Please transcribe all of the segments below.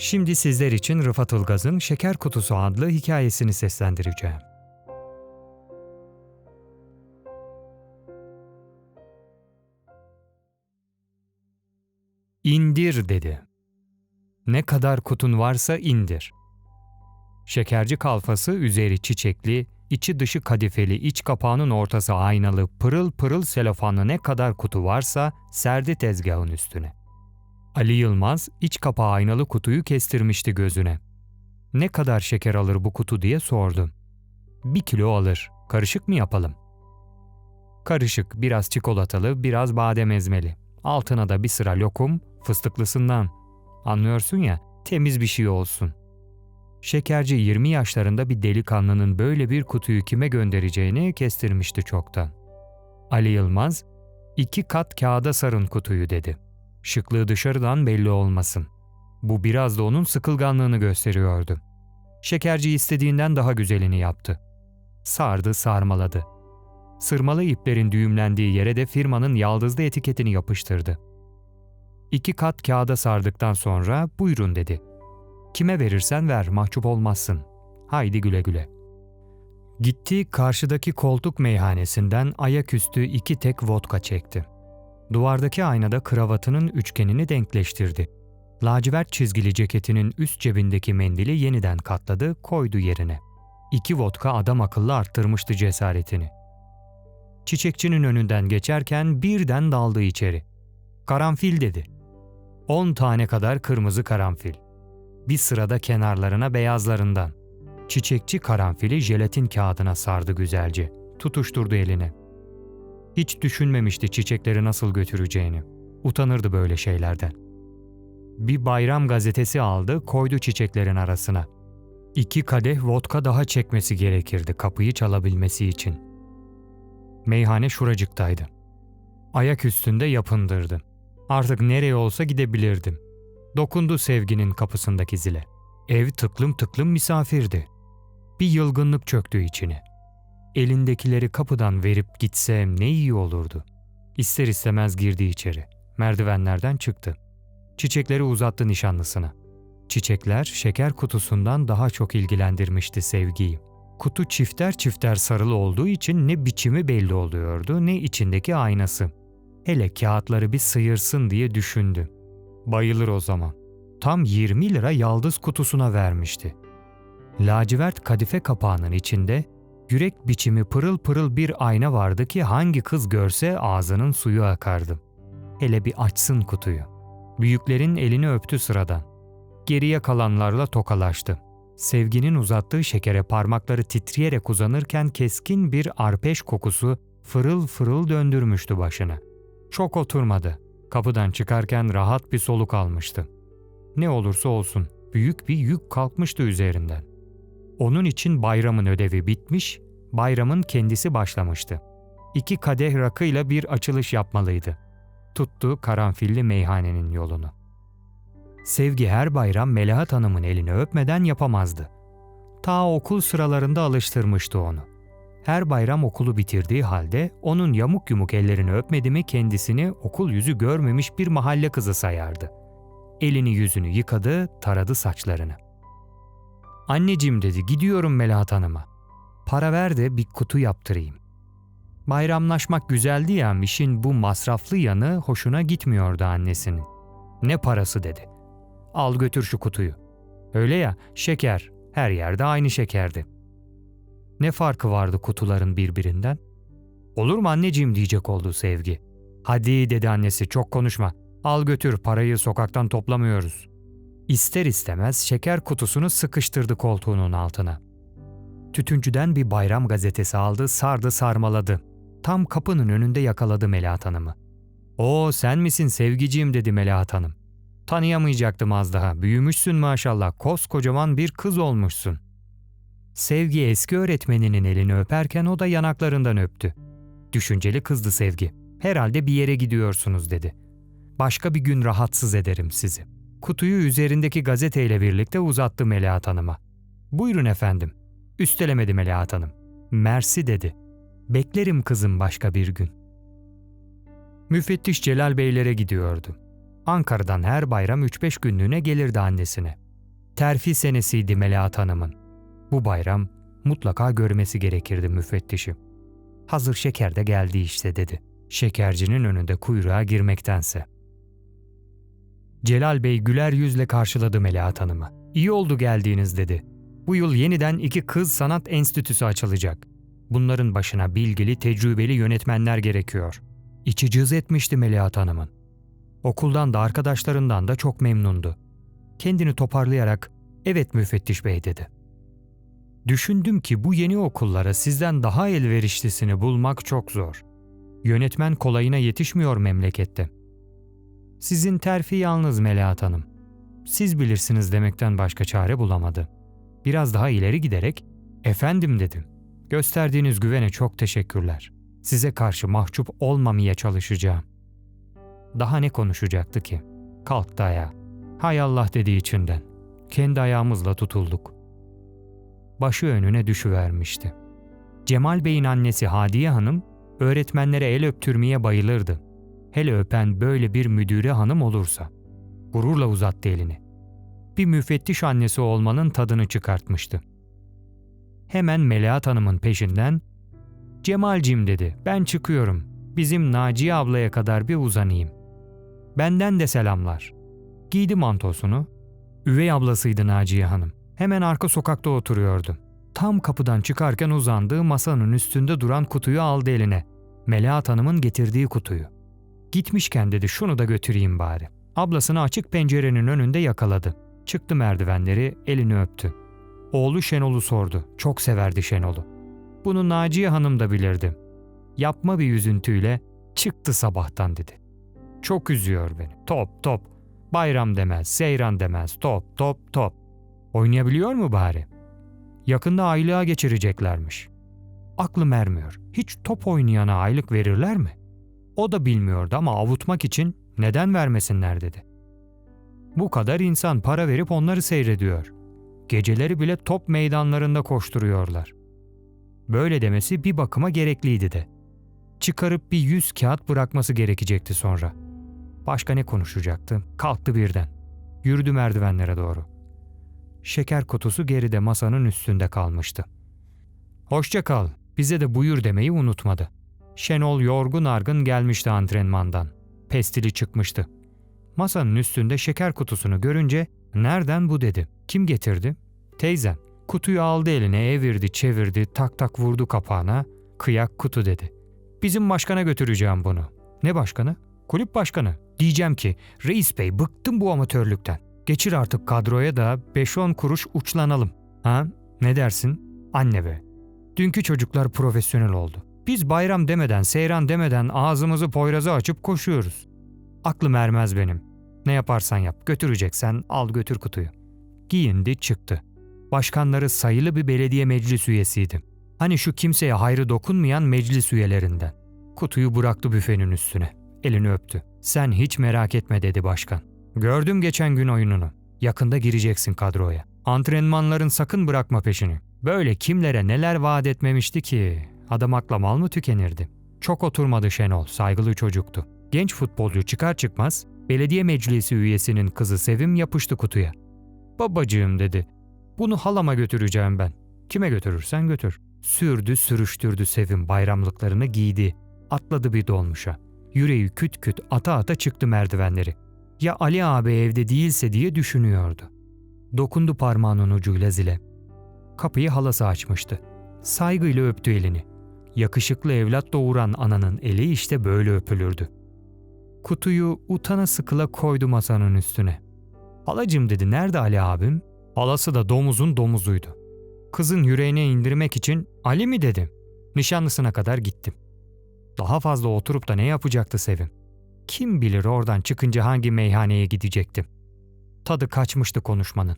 Şimdi sizler için Rıfat Ilgaz'ın Şeker Kutusu adlı hikayesini seslendireceğim. İndir dedi. Ne kadar kutun varsa indir. Şekerci kalfası üzeri çiçekli, içi dışı kadifeli, iç kapağının ortası aynalı, pırıl pırıl selofanlı ne kadar kutu varsa serdi tezgahın üstüne. Ali Yılmaz iç kapağı aynalı kutuyu kestirmişti gözüne. Ne kadar şeker alır bu kutu diye sordum. Bir kilo alır. Karışık mı yapalım? Karışık, biraz çikolatalı, biraz badem ezmeli. Altına da bir sıra lokum, fıstıklısından. Anlıyorsun ya, temiz bir şey olsun. Şekerci 20 yaşlarında bir delikanlının böyle bir kutuyu kime göndereceğini kestirmişti çoktan. Ali Yılmaz, iki kat kağıda sarın kutuyu dedi. Şıklığı dışarıdan belli olmasın. Bu biraz da onun sıkılganlığını gösteriyordu. Şekerci istediğinden daha güzelini yaptı. Sardı, sarmaladı. Sırmalı iplerin düğümlendiği yere de firmanın yaldızlı etiketini yapıştırdı. İki kat kağıda sardıktan sonra buyurun dedi. Kime verirsen ver, mahcup olmazsın. Haydi güle güle. Gitti karşıdaki koltuk meyhanesinden ayaküstü iki tek vodka çekti. Duvardaki aynada kravatının üçgenini denkleştirdi. Lacivert çizgili ceketinin üst cebindeki mendili yeniden katladı, koydu yerine. İki vodka adam akıllı arttırmıştı cesaretini. Çiçekçinin önünden geçerken birden daldı içeri. Karanfil dedi. On tane kadar kırmızı karanfil. Bir sırada kenarlarına beyazlarından. Çiçekçi karanfili jelatin kağıdına sardı güzelce. Tutuşturdu eline. Hiç düşünmemişti çiçekleri nasıl götüreceğini. Utanırdı böyle şeylerden. Bir bayram gazetesi aldı, koydu çiçeklerin arasına. İki kadeh vodka daha çekmesi gerekirdi kapıyı çalabilmesi için. Meyhane şuracıktaydı. Ayak üstünde yapındırdı. Artık nereye olsa gidebilirdim. Dokundu sevginin kapısındaki zile. Ev tıklım tıklım misafirdi. Bir yılgınlık çöktü içine. Elindekileri kapıdan verip gitsem ne iyi olurdu. İster istemez girdi içeri. Merdivenlerden çıktı. Çiçekleri uzattı nişanlısına. Çiçekler şeker kutusundan daha çok ilgilendirmişti sevgiyi. Kutu çifter çifter sarılı olduğu için ne biçimi belli oluyordu ne içindeki aynası. Hele kağıtları bir sıyırsın diye düşündü. Bayılır o zaman. Tam 20 lira yaldız kutusuna vermişti. Lacivert kadife kapağının içinde yürek biçimi pırıl pırıl bir ayna vardı ki hangi kız görse ağzının suyu akardı. Hele bir açsın kutuyu. Büyüklerin elini öptü sıradan. Geriye kalanlarla tokalaştı. Sevginin uzattığı şekere parmakları titreyerek uzanırken keskin bir arpeş kokusu fırıl fırıl döndürmüştü başını. Çok oturmadı. Kapıdan çıkarken rahat bir soluk almıştı. Ne olursa olsun büyük bir yük kalkmıştı üzerinden. Onun için bayramın ödevi bitmiş, bayramın kendisi başlamıştı. İki kadeh rakıyla bir açılış yapmalıydı. Tuttu karanfilli meyhanenin yolunu. Sevgi her bayram Melahat Hanım'ın elini öpmeden yapamazdı. Ta okul sıralarında alıştırmıştı onu. Her bayram okulu bitirdiği halde onun yamuk yumuk ellerini öpmedi mi kendisini okul yüzü görmemiş bir mahalle kızı sayardı. Elini yüzünü yıkadı, taradı saçlarını. Anneciğim dedi gidiyorum Melahat Hanım'a. Para ver de bir kutu yaptırayım. Bayramlaşmak güzeldi ya işin bu masraflı yanı hoşuna gitmiyordu annesinin. Ne parası dedi. Al götür şu kutuyu. Öyle ya şeker her yerde aynı şekerdi. Ne farkı vardı kutuların birbirinden? Olur mu anneciğim diyecek oldu Sevgi. Hadi dedi annesi çok konuşma. Al götür parayı sokaktan toplamıyoruz. İster istemez şeker kutusunu sıkıştırdı koltuğunun altına. Tütüncüden bir bayram gazetesi aldı, sardı sarmaladı. Tam kapının önünde yakaladı Melahat Hanım'ı. ''Oo sen misin sevgiciğim?'' dedi Melahat Hanım. ''Tanıyamayacaktım az daha. Büyümüşsün maşallah. Koskocaman bir kız olmuşsun.'' Sevgi eski öğretmeninin elini öperken o da yanaklarından öptü. Düşünceli kızdı Sevgi. Herhalde bir yere gidiyorsunuz dedi. Başka bir gün rahatsız ederim sizi. Kutuyu üzerindeki gazeteyle birlikte uzattı Melahat Hanım'a. Buyurun efendim. Üstelemedi Melahat Hanım. Mersi dedi. Beklerim kızım başka bir gün. Müfettiş Celal Beylere gidiyordu. Ankara'dan her bayram 3-5 günlüğüne gelirdi annesine. Terfi senesiydi Melahat Hanım'ın. Bu bayram mutlaka görmesi gerekirdi müfettişim. Hazır şeker de geldi işte dedi. Şekercinin önünde kuyruğa girmektense. Celal Bey güler yüzle karşıladı Melahat Hanım'ı. İyi oldu geldiğiniz dedi. Bu yıl yeniden iki kız sanat enstitüsü açılacak. Bunların başına bilgili, tecrübeli yönetmenler gerekiyor. İçi cız etmişti Melahat Hanım'ın. Okuldan da arkadaşlarından da çok memnundu. Kendini toparlayarak, evet müfettiş bey dedi. Düşündüm ki bu yeni okullara sizden daha elverişlisini bulmak çok zor. Yönetmen kolayına yetişmiyor memlekette. Sizin terfi yalnız Melahat Hanım. Siz bilirsiniz demekten başka çare bulamadı. Biraz daha ileri giderek, efendim dedim. Gösterdiğiniz güvene çok teşekkürler. Size karşı mahcup olmamaya çalışacağım. Daha ne konuşacaktı ki? Kalktı ayağa. Hay Allah dediği içinden. Kendi ayağımızla tutulduk. Başı önüne düşüvermişti. Cemal Bey'in annesi Hadiye Hanım, öğretmenlere el öptürmeye bayılırdı. Hele öpen böyle bir müdüre hanım olursa. Gururla uzattı elini. Bir müfettiş annesi olmanın tadını çıkartmıştı. Hemen Melahat Hanım'ın peşinden Cemalcim dedi ben çıkıyorum. Bizim Naciye ablaya kadar bir uzanayım. Benden de selamlar. Giydi mantosunu. Üvey ablasıydı Naciye Hanım. Hemen arka sokakta oturuyordu. Tam kapıdan çıkarken uzandığı masanın üstünde duran kutuyu aldı eline. Melahat Hanım'ın getirdiği kutuyu. Gitmişken dedi şunu da götüreyim bari. Ablasını açık pencerenin önünde yakaladı. Çıktı merdivenleri, elini öptü. Oğlu Şenol'u sordu. Çok severdi Şenol'u. Bunu Naciye Hanım da bilirdi. Yapma bir üzüntüyle çıktı sabahtan dedi. Çok üzüyor beni. Top top. Bayram demez, seyran demez. Top top top. Oynayabiliyor mu bari? Yakında aylığa geçireceklermiş. Aklım ermiyor. Hiç top oynayana aylık verirler mi? O da bilmiyordu ama avutmak için neden vermesinler dedi. Bu kadar insan para verip onları seyrediyor. Geceleri bile top meydanlarında koşturuyorlar. Böyle demesi bir bakıma gerekliydi de. Çıkarıp bir yüz kağıt bırakması gerekecekti sonra. Başka ne konuşacaktı? Kalktı birden. Yürüdü merdivenlere doğru. Şeker kutusu geride masanın üstünde kalmıştı. Hoşça kal, bize de buyur demeyi unutmadı. Şenol yorgun argın gelmişti antrenmandan. Pestili çıkmıştı. Masanın üstünde şeker kutusunu görünce nereden bu dedi. Kim getirdi? Teyzem. Kutuyu aldı eline evirdi çevirdi tak tak vurdu kapağına. Kıyak kutu dedi. Bizim başkana götüreceğim bunu. Ne başkanı? Kulüp başkanı. Diyeceğim ki reis bey bıktım bu amatörlükten. Geçir artık kadroya da 5-10 kuruş uçlanalım. Ha? Ne dersin? Anne be. Dünkü çocuklar profesyonel oldu. Biz bayram demeden, seyran demeden ağzımızı poyraza açıp koşuyoruz. Aklım ermez benim. Ne yaparsan yap, götüreceksen al götür kutuyu. Giyindi çıktı. Başkanları sayılı bir belediye meclis üyesiydi. Hani şu kimseye hayrı dokunmayan meclis üyelerinden. Kutuyu bıraktı büfenin üstüne. Elini öptü. Sen hiç merak etme dedi başkan. Gördüm geçen gün oyununu. Yakında gireceksin kadroya. Antrenmanların sakın bırakma peşini. Böyle kimlere neler vaat etmemişti ki. Adam akla mal mı tükenirdi? Çok oturmadı Şenol, saygılı çocuktu. Genç futbolcu çıkar çıkmaz belediye meclisi üyesinin kızı Sevim yapıştı kutuya. Babacığım dedi. Bunu halama götüreceğim ben. Kime götürürsen götür. Sürdü sürüştürdü Sevim bayramlıklarını giydi. Atladı bir dolmuşa. Yüreği küt küt ata ata çıktı merdivenleri. Ya Ali abi evde değilse diye düşünüyordu. Dokundu parmağının ucuyla zile. Kapıyı halası açmıştı. Saygıyla öptü elini. Yakışıklı evlat doğuran ananın eli işte böyle öpülürdü. Kutuyu utana sıkıla koydu masanın üstüne. Halacım dedi nerede Ali abim? Halası da domuzun domuzuydu. Kızın yüreğine indirmek için Ali mi dedim. Nişanlısına kadar gittim. Daha fazla oturup da ne yapacaktı Sevim? Kim bilir oradan çıkınca hangi meyhaneye gidecektim. Tadı kaçmıştı konuşmanın.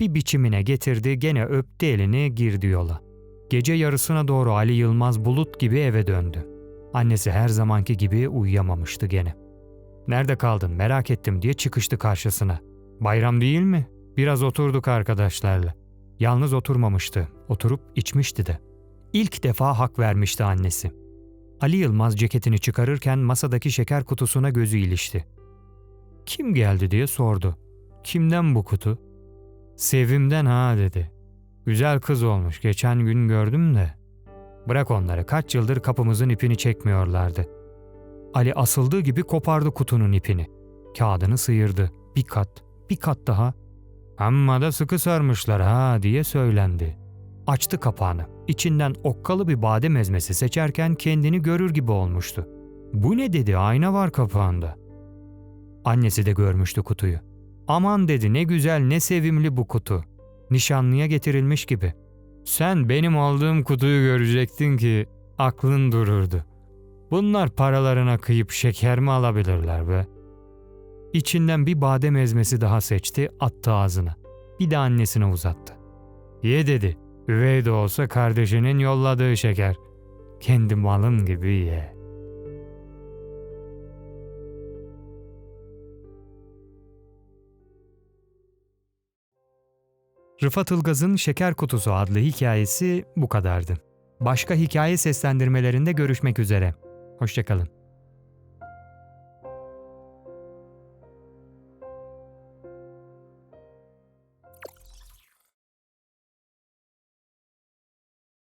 Bir biçimine getirdi gene öptü elini girdi yola. Gece yarısına doğru Ali Yılmaz bulut gibi eve döndü. Annesi her zamanki gibi uyuyamamıştı gene. Nerede kaldın merak ettim diye çıkıştı karşısına. Bayram değil mi? Biraz oturduk arkadaşlarla. Yalnız oturmamıştı. Oturup içmişti de. İlk defa hak vermişti annesi. Ali Yılmaz ceketini çıkarırken masadaki şeker kutusuna gözü ilişti. Kim geldi diye sordu. Kimden bu kutu? Sevimden ha dedi. Güzel kız olmuş geçen gün gördüm de. Bırak onları kaç yıldır kapımızın ipini çekmiyorlardı. Ali asıldığı gibi kopardı kutunun ipini. Kağıdını sıyırdı. Bir kat, bir kat daha. Amma da sıkı sarmışlar ha diye söylendi. Açtı kapağını. İçinden okkalı bir badem ezmesi seçerken kendini görür gibi olmuştu. Bu ne dedi ayna var kapağında. Annesi de görmüştü kutuyu. Aman dedi ne güzel ne sevimli bu kutu. Nişanlıya getirilmiş gibi. Sen benim aldığım kutuyu görecektin ki aklın dururdu. Bunlar paralarına kıyıp şeker mi alabilirler be? İçinden bir badem ezmesi daha seçti, attı ağzına. Bir de annesine uzattı. Ye dedi. Üvey de olsa kardeşinin yolladığı şeker. Kendi malın gibi ye. Rıfat Ilgaz'ın Şeker Kutusu adlı hikayesi bu kadardı. Başka hikaye seslendirmelerinde görüşmek üzere. Hoşçakalın.